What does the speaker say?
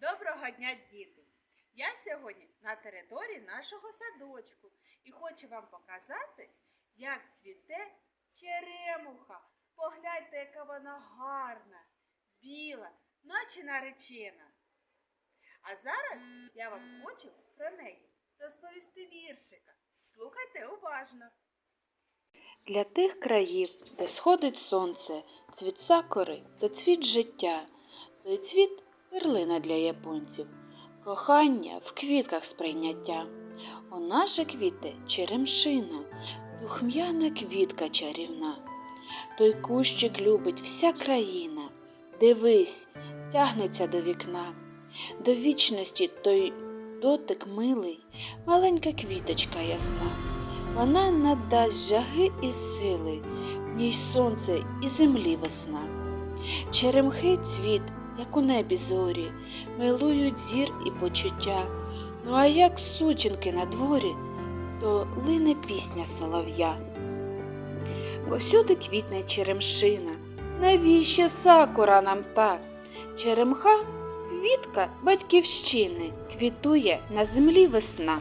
Доброго дня, діти! Я сьогодні на території нашого садочку і хочу вам показати, як цвіте черемуха. Погляньте, яка вона гарна, біла, наче наречена. А зараз я вам хочу про неї розповісти віршика. Слухайте уважно. Для тих країв, де сходить сонце, цвіт сакури то цвіт життя, той цвіт перлина для японців, кохання в квітках сприйняття. У наші квіти черемшина, духм'яна квітка чарівна. Той кущик любить вся країна. Дивись, тягнеться до вікна. До вічності той дотик милий, маленька квіточка ясна. Вона надасть жаги і сили, в ній сонце і землі весна. Черемхи цвіт, як у небі зорі, милують зір і почуття. Ну а як сутінки на дворі, то лине пісня солов'я. Повсюди квітне черемшина. Навіщо сакура нам та? Черемха квітка батьківщини, квітує на землі весна.